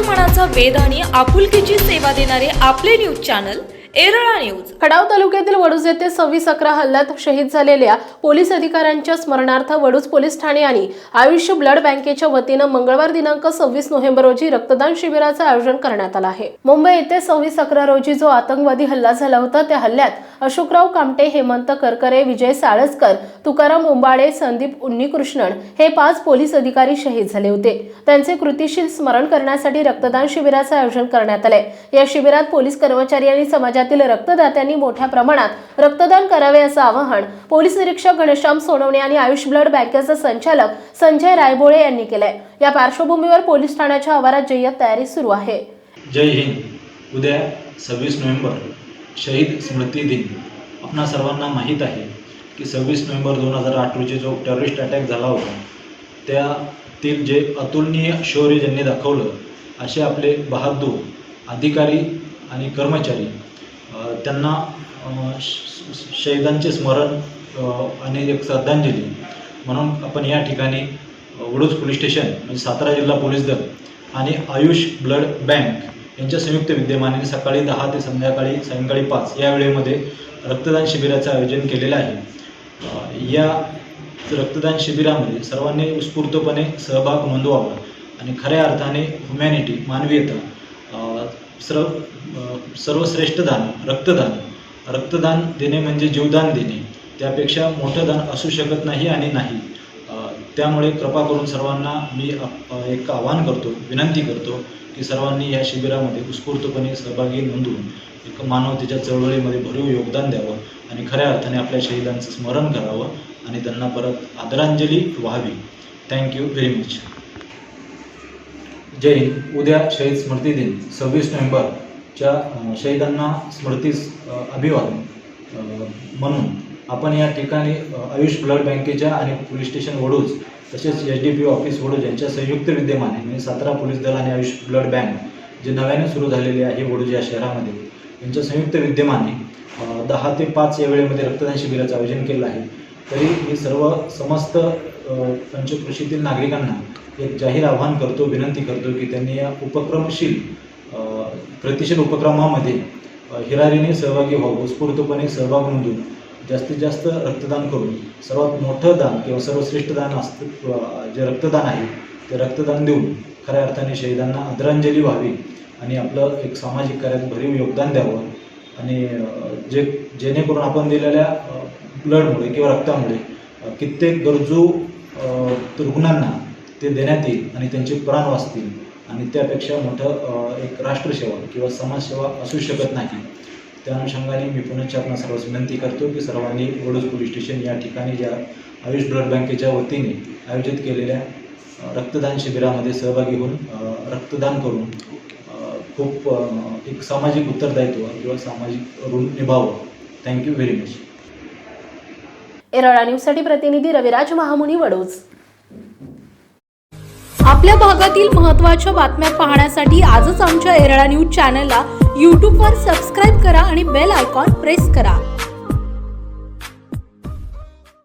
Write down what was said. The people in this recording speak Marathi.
मनाचा वेध आणि आपुलकीची सेवा देणारे आपले news channel Erala news. Khatav तालुक्यातील वडूज येथे सव्वीस अकरा हल्ल्यात शहीद झालेल्या पोलीस अधिकाऱ्यांच्या स्मरणार्थ वडूज पोलीस ठाणे आणि आयुष्य ब्लड बँकेच्या वतीनं मंगळवार दिनांक सव्वीस नोव्हेंबर रोजी रक्तदान शिबिराचं आयोजन करण्यात आलं आहे. मुंबई येथे सव्वीस अकरा रोजी जो आतंकवादी हल्ला झाला होता त्या हल्ल्यात अशोकराव कामटे हेमंत करकरे विजय साळसकर तुकाराम उंबाळे संदीप उन्नीकृष्णन हे पाच पोलीस अधिकारी शहीद झाले होते. त्यांचे कृतीशील स्मरण करण्यासाठी रक्तदान शिबिराचं आयोजन करण्यात आलंय. या शिबिरात पोलीस कर्मचारी आणि समाजातील रक्तदात्यांनी मोठ्या प्रमाणात रक्तदान करावे असं आवाहन पोलीस निरीक्षक घनश्याम सोनवणे आणि आयुष ब्लड बँकेचे संचालक संजय रायबोळे यांनी केलंय. या पार्श्वभूमीवर पोलीस ठाण्याच्या आवारात जय्यत तयारी सुरू आहे. जय हिंद. उद्या सव्वीस नोव्हेंबर शहीद स्मृती दिन. आपणा सर्वांना माहीत आहे की सव्वीस नोव्हेंबर दोन हजार आठ रोजी जो टेररिस्ट अटॅक झाला होता त्यातील जे अतुलनीय शौर्य ज्यांनी दाखवलं असे आपले बहादूर अधिकारी आणि कर्मचारी त्यांना श- शहीदांचे स्मरण आणि एक श्रद्धांजली. म्हणून आपण या ठिकाणी वडूज पोलीस स्टेशन म्हणजे सातारा जिल्हा पोलीस दल आणि आयुष ब्लड बँक यांच्या संयुक्त विद्यमाने सकाळी दहा ते संध्याकाळी सायंकाळी पाच या वेळेमध्ये रक्तदान शिबिराचं आयोजन केलेलं आहे. या रक्तदान शिबिरामध्ये सर्वांनी उत्स्फूर्तपणे सहभाग नोंदवावा. आणि खऱ्या अर्थाने ह्युमॅनिटी मानवीयता सर्व सर्वश्रेष्ठ दान रक्तदान. रक्तदान देणे म्हणजे जीवदान देणे. त्यापेक्षा मोठं दान असू शकत नाही आणि नाही. त्यामुळे कृपा करून सर्वांना मी एक आवाहन करतो विनंती करतो की सर्वांनी या शिबिरामध्ये उत्स्फूर्तपणे सहभागी नोंदवून एक मानवतेच्या चळवळीमध्ये भरीव योगदान द्यावं आणि खऱ्या अर्थाने आपल्या शहीदांचं स्मरण करावं आणि त्यांना परत आदरांजली व्हावी. थँक्यू व्हेरी मच जय हिंद. उद्या शहीद स्मृती दिन सव्वीस नोव्हेंबरच्या शहीदांना स्मृतीस अभिवादन म्हणून आपण या ठिकाणी आयुष ब्लड बँकेच्या आणि पोलीस स्टेशन वडूज तसेच H D P office Vaduj यांच्या संयुक्त विद्यमाने म्हणजे सातारा पोलीस दल आणि आयुष ब्लड बँक जे नव्याने सुरू झालेले आहे वडूज या शहरामध्ये यांच्या संयुक्त विद्यमाने दहा ते पाच या वेळेमध्ये रक्तदान शिबिराचं आयोजन केलं आहे. तरी मी सर्व समस्त पंचक्रोशीतील नागरिकांना एक जाहीर आव्हान करतो विनंती करतो की त्यांनी या उपक्रमशील प्रतिशील उपक्रमामध्ये हिरारीने सहभागी व्हावं उत्स्फूर्तपणे सहभाग नोंदून जास्तीत जास्त रक्तदान करून सर्वात मोठं दान किंवा सर्वश्रेष्ठ दान असतं जे रक्तदान आहे ते रक्तदान देऊन खऱ्या अर्थाने शहीदांना आदरांजली व्हावी आणि आपलं एक सामाजिक कार्यात भरीव योगदान द्यावं आणि जे जेणेकरून आपण दिलेल्या ब्लडमुळे किंवा रक्तामुळे कित्येक गरजू रुग्णांना ते देण्यात येईल आणि त्यांचे प्राण वाचतील. आणि त्यापेक्षा मोठं एक राष्ट्रसेवा किंवा समाजसेवा असू शकत नाही. त्या अनुषंगाने मी पुनश्च आपण सर्वांस विनंती करतो की सर्वांनी वडोज पोलीस स्टेशन या ठिकाणी ज्या आयुष ब्लड बँकेच्या वतीने आयोजित केलेल्या रक्तदान शिबिरामध्ये सहभागी होऊन रक्तदान करून खूप एक सामाजिक उत्तरदायित्व किंवा सामाजिक ऋण निभावं. Thank you very much Erala न्यूजसाठी प्रतिनिधी रविराज महामुनी वडोज आपल्या भागातील महत्त्वाच्या बातम्या पाहण्यासाठी आजच आमच्या एरळा न्यूज चॅनलला यूट्यूबवर सबस्क्राईब करा आणि बेल आयकॉन प्रेस करा.